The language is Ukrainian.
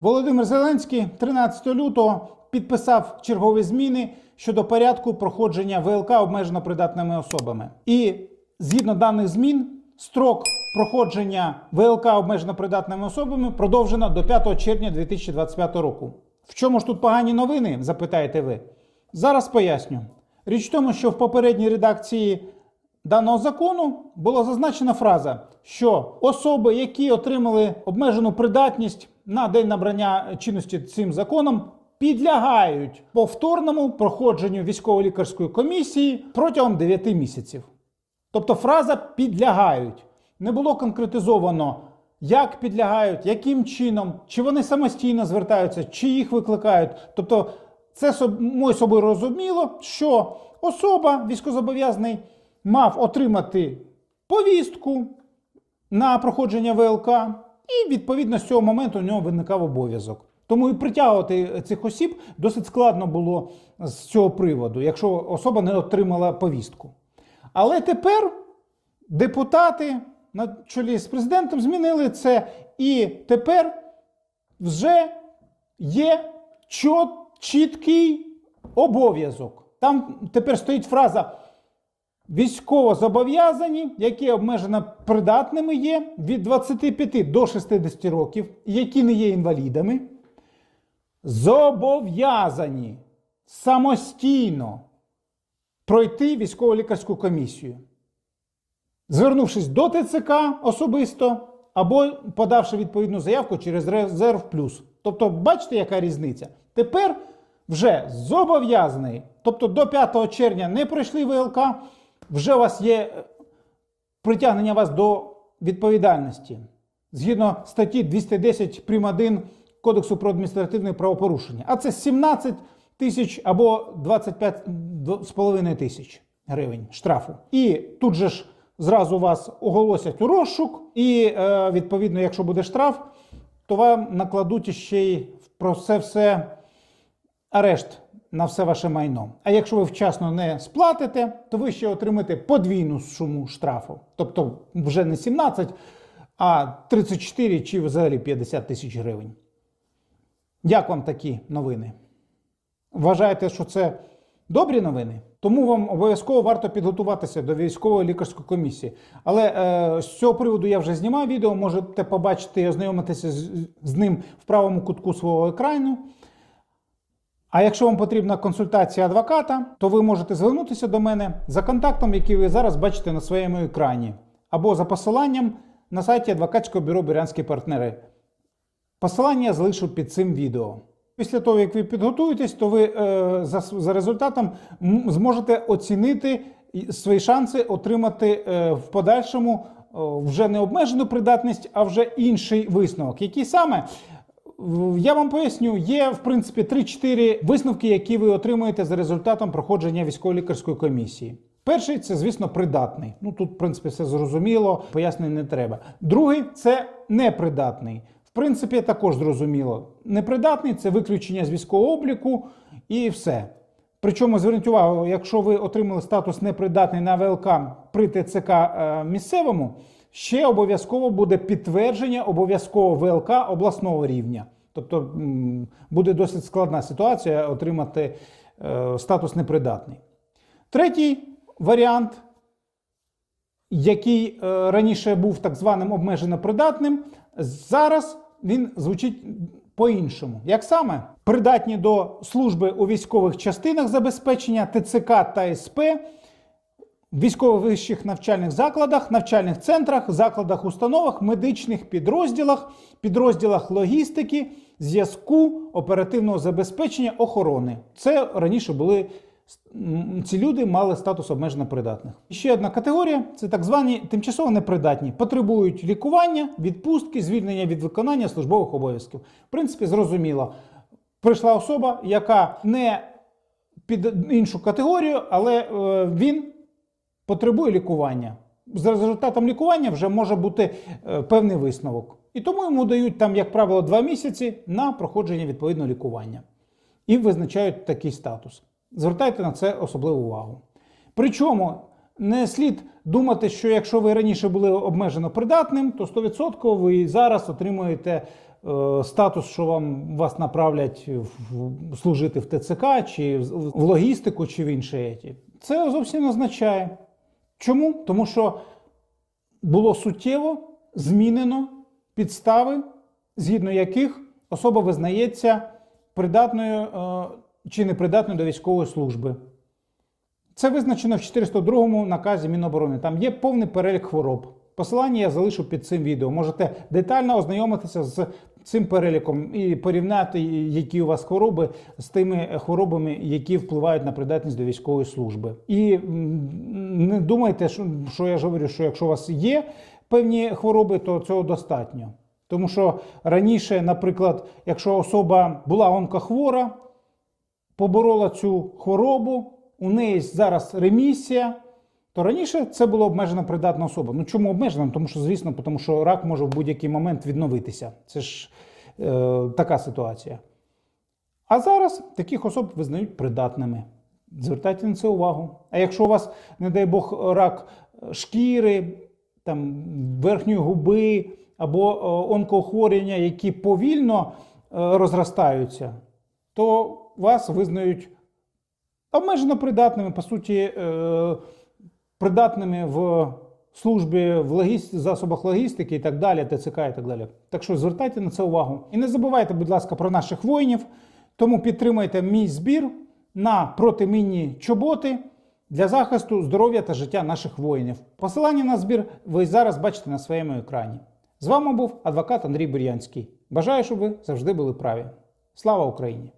Володимир Зеленський 13 лютого підписав чергові зміни щодо порядку проходження ВЛК обмежено придатними особами. І згідно даних змін, строк проходження ВЛК обмежено придатними особами продовжено до 5 червня 2025 року. В чому ж тут погані новини? запитаєте ви. Зараз поясню. Річ в тому, що в попередній редакції даного закону була зазначена фраза, що особи, які отримали обмежену придатність на день набрання чинності цим законом, підлягають повторному проходженню військово-лікарської комісії протягом 9 місяців. Тобто фраза підлягають. Не було конкретизовано, як підлягають, яким чином, чи вони самостійно звертаються, чи їх викликають. Тобто, це само собою розуміло, що особа військовозобов'язаний мав отримати повістку на проходження ВЛК, і відповідно з цього моменту у нього виникав обов'язок. Тому і притягувати цих осіб досить складно було з цього приводу, якщо особа не отримала повістку. Але тепер депутати на чолі з президентом змінили це, і тепер вже є чіткий обов'язок. Там тепер стоїть фраза військово зобов'язані, які обмежено придатними є від 25 до 60 років, які не є інвалідами, зобов'язані самостійно пройти військово-лікарську комісію, звернувшись до ТЦК особисто або подавши відповідну заявку через резерв плюс. Тобто, бачите, яка різниця? Тепер вже зобов'язаний, тобто до 5 червня не пройшли ВЛК, вже у вас є е, притягнення вас до відповідальності згідно статті 210 прим. 1 Кодексу про адміністративне правопорушення. А це 17 тисяч або 25,5 тисяч гривень штрафу. І тут же ж зразу вас оголосять у розшук, і е, відповідно, якщо буде штраф, то вам накладуть ще й про це все арешт на все ваше майно. А якщо ви вчасно не сплатите, то ви ще отримаєте подвійну суму штрафу. Тобто вже не 17, а 34 чи взагалі 50 тисяч гривень. Як вам такі новини? Вважаєте, що це добрі новини? Тому вам обов'язково варто підготуватися до військової лікарської комісії. Але е, з цього приводу я вже знімав відео, можете побачити і ознайомитися з, з ним в правому кутку свого екрану. А якщо вам потрібна консультація адвоката, то ви можете звернутися до мене за контактом, який ви зараз бачите на своєму екрані, або за посиланням на сайті адвокатського бюро Бірянські партнери. Посилання залишу під цим відео. Після того, як ви підготуєтесь, то ви е, за, за результатом зможете оцінити свої шанси отримати е, в подальшому е, вже не обмежену придатність, а вже інший висновок. Який саме? Я вам поясню, є в принципі 3-4 висновки, які ви отримуєте за результатом проходження військово-лікарської комісії. Перший це, звісно, придатний. Ну тут, в принципі, все зрозуміло, пояснень не треба. Другий це непридатний. В принципі, також зрозуміло. Непридатний це виключення з військового обліку і все. Причому зверніть увагу, якщо ви отримали статус непридатний на ВЛК при ТЦК е, місцевому, ще обов'язково буде підтвердження обов'язково ВЛК обласного рівня. Тобто буде досить складна ситуація отримати е, статус непридатний. Третій варіант, який е, раніше був так званим обмежено придатним, зараз він звучить по-іншому. Як саме придатні до служби у військових частинах забезпечення ТЦК та СП, військових навчальних закладах, навчальних центрах, закладах, установах, медичних підрозділах, підрозділах логістики, зв'язку, оперативного забезпечення, охорони. Це раніше були ці люди мали статус обмежено придатних. Ще одна категорія це так звані тимчасово непридатні, потребують лікування, відпустки, звільнення від виконання службових обов'язків. В принципі, зрозуміло. Прийшла особа, яка не під іншу категорію, але е, він потребує лікування. За результатом лікування вже може бути е, певний висновок. І тому йому дають там, як правило, два місяці на проходження відповідного лікування і визначають такий статус. Звертайте на це особливу увагу. Причому не слід думати, що якщо ви раніше були обмежено придатним, то 100% ви зараз отримуєте е, статус, що вам вас направлять в, служити в ТЦК, чи в, логістику, чи в інші. Це зовсім означає. Чому? Тому що було суттєво змінено підстави, згідно яких особа визнається придатною е, чи непридатною до військової служби. Це визначено в 402 наказі Міноборони. Там є повний перелік хвороб. Посилання я залишу під цим відео. Можете детально ознайомитися з цим переліком і порівняти, які у вас хвороби з тими хворобами, які впливають на придатність до військової служби. І не думайте, що, я ж говорю, що якщо у вас є певні хвороби, то цього достатньо. Тому що раніше, наприклад, якщо особа була онкохвора, поборола цю хворобу, у неї зараз ремісія, то раніше це була обмежена придатна особа. Ну чому обмежена? Тому що, звісно, тому що рак може в будь-який момент відновитися. Це ж е, така ситуація. А зараз таких особ визнають придатними. Звертайте на це увагу. А якщо у вас, не дай Бог, рак шкіри, там, верхньої губи або е, онкоохворення, які повільно е, розростаються, то вас визнають обмежено придатними, по суті, е, придатними в службі в логіст... засобах логістики і так далі, ТЦК і так далі. Так що звертайте на це увагу. І не забувайте, будь ласка, про наших воїнів. Тому підтримайте мій збір на протимінні чоботи для захисту здоров'я та життя наших воїнів. Посилання на збір ви зараз бачите на своєму екрані. З вами був адвокат Андрій Бур'янський. Бажаю, щоб ви завжди були праві. Слава Україні!